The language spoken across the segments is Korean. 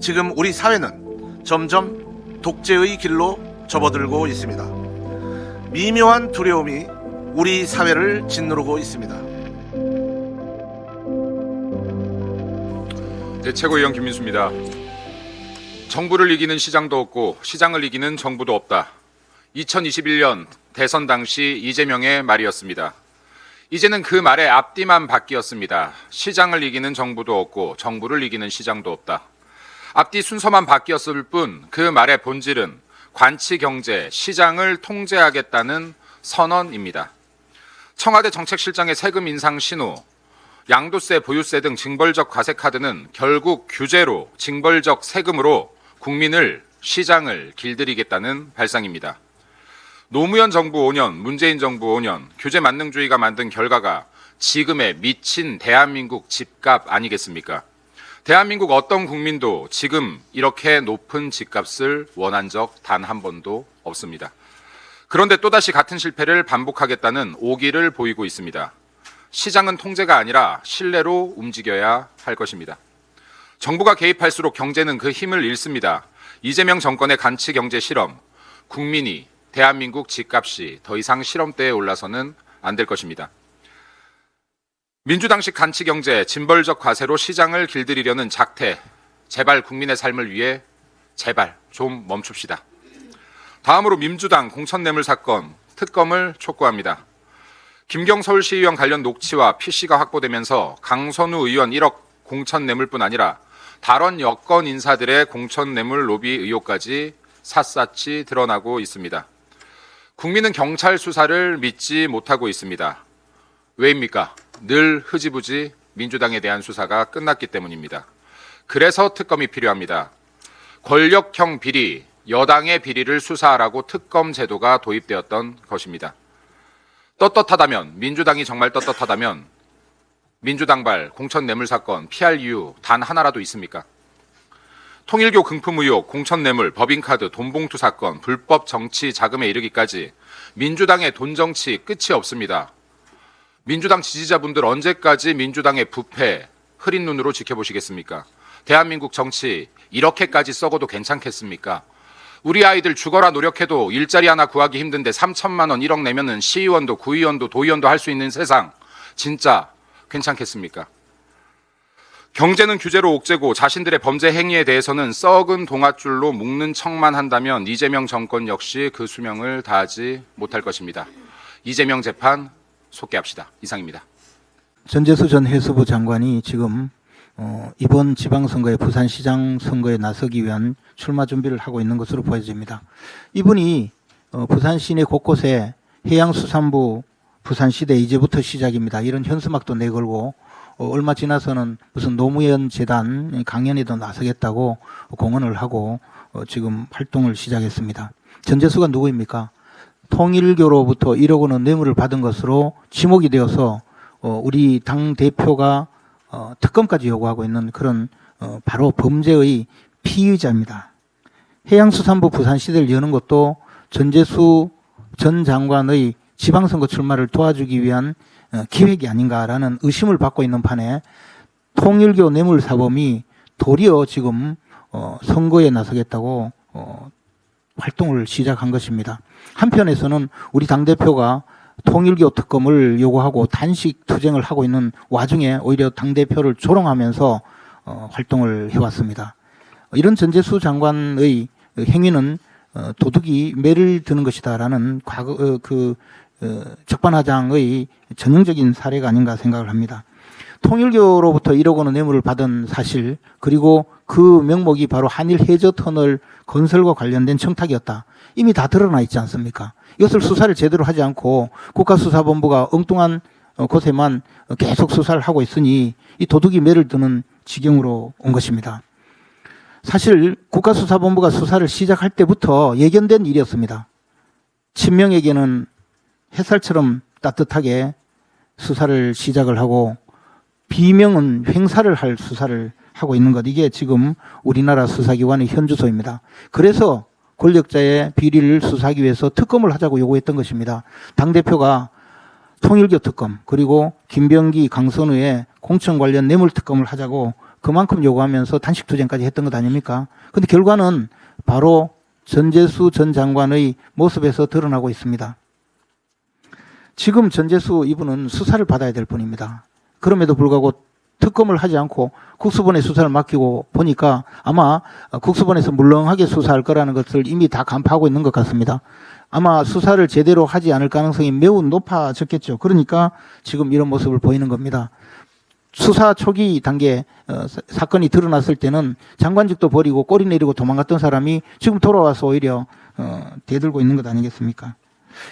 지금 우리 사회는 점점 독재의 길로 접어들고 있습니다. 미묘한 두려움이 우리 사회를 짓누르고 있습니다. 네, 최고위원 김민수입니다. 정부를 이기는 시장도 없고 시장을 이기는 정부도 없다. 2021년 대선 당시 이재명의 말이었습니다. 이제는 그 말의 앞뒤만 바뀌었습니다. 시장을 이기는 정부도 없고 정부를 이기는 시장도 없다. 앞뒤 순서만 바뀌었을 뿐 그 말의 본질은 관치 경제, 시장을 통제하겠다는 선언입니다. 청와대 정책실장의 세금 인상 신호, 양도세, 보유세 등 징벌적 과세 카드는 결국 규제로 징벌적 세금으로 국민을 시장을 길들이겠다는 발상입니다. 노무현 정부 5년, 문재인 정부 5년 규제 만능주의가 만든 결과가 지금의 미친 대한민국 집값 아니겠습니까? 대한민국 어떤 국민도 지금 이렇게 높은 집값을 원한 적 단 한 번도 없습니다. 그런데 또다시 같은 실패를 반복하겠다는 오기를 보이고 있습니다. 시장은 통제가 아니라 신뢰로 움직여야 할 것입니다. 정부가 개입할수록 경제는 그 힘을 잃습니다. 이재명 정권의 간치 경제 실험, 국민이 대한민국 집값이 더 이상 실험대에 올라서는 안 될 것입니다. 민주당식 간치 경제, 진벌적 과세로 시장을 길들이려는 작태, 제발 국민의 삶을 위해 제발 좀 멈춥시다. 다음으로 민주당 공천뇌물 사건 특검을 촉구합니다. 김경 서울시의원 관련 녹취와 PC가 확보되면서 강선우 의원 1억 공천 뇌물뿐 아니라 다른 여권 인사들의 공천 뇌물 로비 의혹까지 샅샅이 드러나고 있습니다. 국민은 경찰 수사를 믿지 못하고 있습니다. 왜입니까? 늘 흐지부지 민주당에 대한 수사가 끝났기 때문입니다. 그래서 특검이 필요합니다. 권력형 비리, 여당의 비리를 수사하라고 특검 제도가 도입되었던 것입니다. 떳떳하다면 민주당이 정말 떳떳하다면 민주당발 공천 뇌물 사건 피할 이유 단 하나라도 있습니까? 통일교 금품 의혹, 공천 뇌물, 법인카드, 돈봉투 사건, 불법 정치 자금에 이르기까지 민주당의 돈 정치 끝이 없습니다. 민주당 지지자분들 언제까지 민주당의 부패 흐린 눈으로 지켜보시겠습니까? 대한민국 정치 이렇게까지 썩어도 괜찮겠습니까? 우리 아이들 죽어라 노력해도 일자리 하나 구하기 힘든데 3천만 원 1억 내면은 시의원도 구의원도 도의원도 할 수 있는 세상 진짜 괜찮겠습니까? 경제는 규제로 옥죄고 자신들의 범죄 행위에 대해서는 썩은 동아줄로 묶는 척만 한다면 이재명 정권 역시 그 수명을 다하지 못할 것입니다. 이재명 재판 속개합시다. 이상입니다. 전재수 전 해수부 장관이 지금 어, 이번 지방선거에 부산시장 선거에 나서기 위한 출마 준비를 하고 있는 것으로 보여집니다. 이분이 어, 부산 시내 곳곳에 해양수산부 부산시대 이제부터 시작입니다. 이런 현수막도 내걸고 어, 얼마 지나서는 무슨 노무현 재단 강연에도 나서겠다고 공언을 하고 어, 지금 활동을 시작했습니다. 전재수가 누구입니까? 통일교로부터 1억 원의 뇌물을 받은 것으로 지목이 되어서 어, 우리 당 대표가 어, 특검까지 요구하고 있는 그런 어, 바로 범죄의 피의자입니다. 해양수산부 부산시대를 여는 것도 전재수 전 장관의 지방선거 출마를 도와주기 위한 어, 기획이 아닌가라는 의심을 받고 있는 판에 통일교 뇌물 사범이 도리어 지금 어, 선거에 나서겠다고 어, 활동을 시작한 것입니다. 한편에서는 우리 당대표가 통일교 특검을 요구하고 단식 투쟁을 하고 있는 와중에 오히려 당대표를 조롱하면서 어, 활동을 해왔습니다. 이런 전재수 장관의 행위는 어, 도둑이 매를 드는 것이다라는 과거 어, 그 어, 적반하장의 전형적인 사례가 아닌가 생각을 합니다. 통일교로부터 1억 원의 뇌물을 받은 사실 그리고 그 명목이 바로 한일 해저 터널 건설과 관련된 청탁이었다. 이미 다 드러나 있지 않습니까? 이것을 수사를 제대로 하지 않고 국가수사본부가 엉뚱한 어, 곳에만 계속 수사를 하고 있으니 이 도둑이 매를 드는 지경으로 온 것입니다. 사실 국가수사본부가 수사를 시작할 때부터 예견된 일이었습니다. 친명에게는 햇살처럼 따뜻하게 수사를 시작을 하고 비명은 횡사를 할 수사를 하고 있는 것 이게 지금 우리나라 수사기관의 현주소입니다. 그래서 권력자의 비리를 수사하기 위해서 특검을 하자고 요구했던 것입니다. 당 대표가 통일교 특검 그리고 김병기, 강선우의 공천 관련 뇌물 특검을 하자고 그만큼 요구하면서 단식 투쟁까지 했던 것 아닙니까? 근데 결과는 바로 전재수 전 장관의 모습에서 드러나고 있습니다. 지금 전재수 이분은 수사를 받아야 될 분입니다. 그럼에도 불구하고 특검을 하지 않고 국수본에 수사를 맡기고 보니까 아마 국수본에서 물렁하게 수사할 거라는 것을 이미 다 간파하고 있는 것 같습니다. 아마 수사를 제대로 하지 않을 가능성이 매우 높아졌겠죠. 그러니까 지금 이런 모습을 보이는 겁니다. 수사 초기 단계 어, 사- 사건이 드러났을 때는 장관직도 버리고 꼬리 내리고 도망갔던 사람이 지금 돌아와서 오히려 어, 대들고 있는 것 아니겠습니까?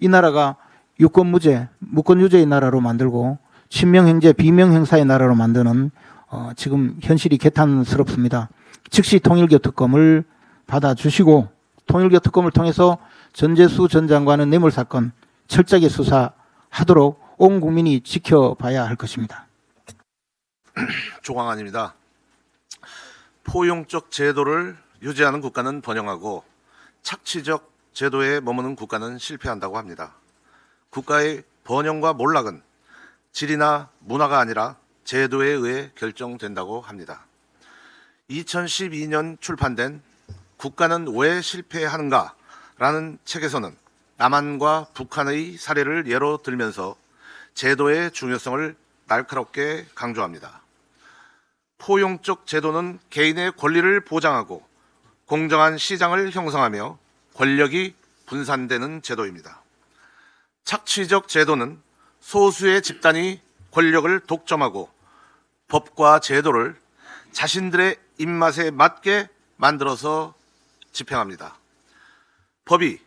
이 나라가 유권무죄, 무권유죄의 나라로 만들고 친명행제, 비명행사의 나라로 만드는 어, 지금 현실이 개탄스럽습니다. 즉시 통일교 특검을 받아주시고 통일교 특검을 통해서 전재수 전 장관의 뇌물 사건 철저하게 수사하도록 온 국민이 지켜봐야 할 것입니다. 조광안입니다. 포용적 제도를 유지하는 국가는 번영하고 착취적 제도에 머무는 국가는 실패한다고 합니다. 국가의 번영과 몰락은 질이나 문화가 아니라 제도에 의해 결정된다고 합니다. 2012년 출판된 국가는 왜 실패하는가 라는 책에서는 남한과 북한의 사례를 예로 들면서 제도의 중요성을 날카롭게 강조합니다. 포용적 제도는 개인의 권리를 보장하고 공정한 시장을 형성하며 권력이 분산되는 제도입니다. 착취적 제도는 소수의 집단이 권력을 독점하고 법과 제도를 자신들의 입맛에 맞게 만들어서 집행합니다. 법이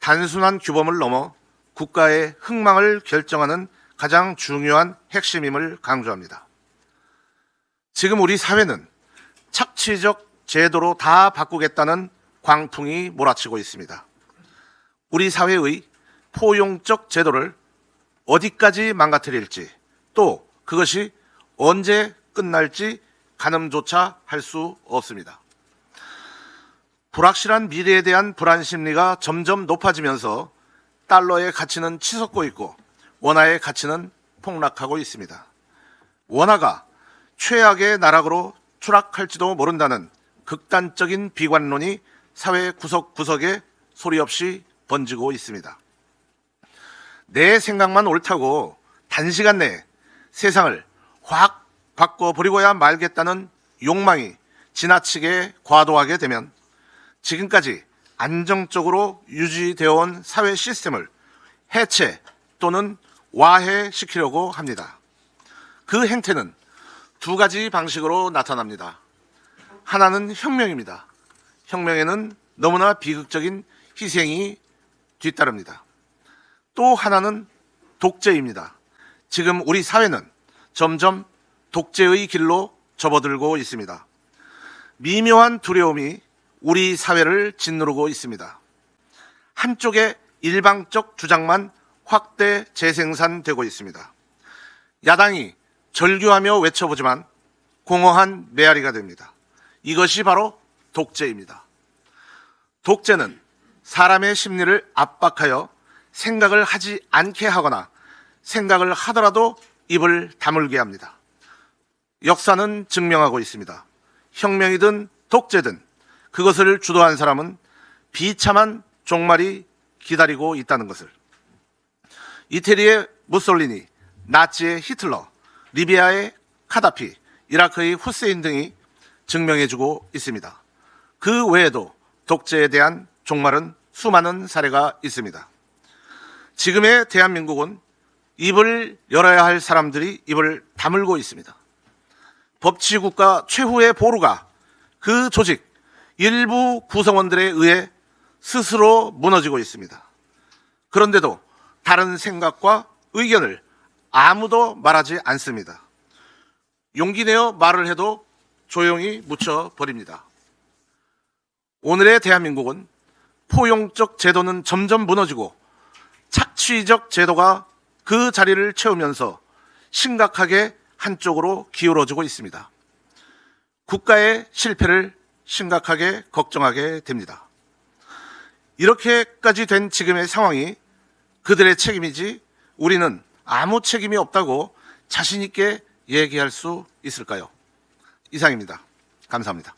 단순한 규범을 넘어 국가의 흥망을 결정하는 가장 중요한 핵심임을 강조합니다. 지금 우리 사회는 착취적 제도로 다 바꾸겠다는 광풍이 몰아치고 있습니다. 우리 사회의 포용적 제도를 어디까지 망가뜨릴지 또 그것이 언제 끝날지 가늠조차 할 수 없습니다. 불확실한 미래에 대한 불안 심리가 점점 높아지면서 달러의 가치는 치솟고 있고 원화의 가치는 폭락하고 있습니다. 원화가 최악의 나락으로 추락할지도 모른다는 극단적인 비관론이 사회 구석구석에 소리 없이 번지고 있습니다. 내 생각만 옳다고 단시간 내에 세상을 확 바꿔버리고야 말겠다는 욕망이 지나치게 과도하게 되면 지금까지 안정적으로 유지되어 온 사회 시스템을 해체 또는 와해시키려고 합니다. 그 행태는 두 가지 방식으로 나타납니다. 하나는 혁명입니다. 혁명에는 너무나 비극적인 희생이 뒤따릅니다. 또 하나는 독재입니다. 지금 우리 사회는 점점 독재의 길로 접어들고 있습니다. 미묘한 두려움이 우리 사회를 짓누르고 있습니다. 한쪽의 일방적 주장만 확대 재생산되고 있습니다. 야당이 절규하며 외쳐보지만 공허한 메아리가 됩니다. 이것이 바로 독재입니다. 독재는 사람의 심리를 압박하여 생각을 하지 않게 하거나 생각을 하더라도 입을 다물게 합니다. 역사는 증명하고 있습니다. 혁명이든 독재든 그것을 주도한 사람은 비참한 종말이 기다리고 있다는 것을. 이태리의 무솔리니, 나치의 히틀러, 리비아의 카다피, 이라크의 후세인 등이 증명해주고 있습니다. 그 외에도 독재에 대한 종말은 수많은 사례가 있습니다. 지금의 대한민국은 입을 열어야 할 사람들이 입을 다물고 있습니다. 법치국가 최후의 보루가 그 조직 일부 구성원들에 의해 스스로 무너지고 있습니다. 그런데도 다른 생각과 의견을 아무도 말하지 않습니다. 용기 내어 말을 해도 조용히 묻혀버립니다. 오늘의 대한민국은 포용적 제도는 점점 무너지고 착취적 제도가 그 자리를 채우면서 심각하게 한쪽으로 기울어지고 있습니다. 국가의 실패를 심각하게 걱정하게 됩니다. 이렇게까지 된 지금의 상황이 그들의 책임이지 우리는 아무 책임이 없다고 자신있게 얘기할 수 있을까요? 이상입니다. 감사합니다.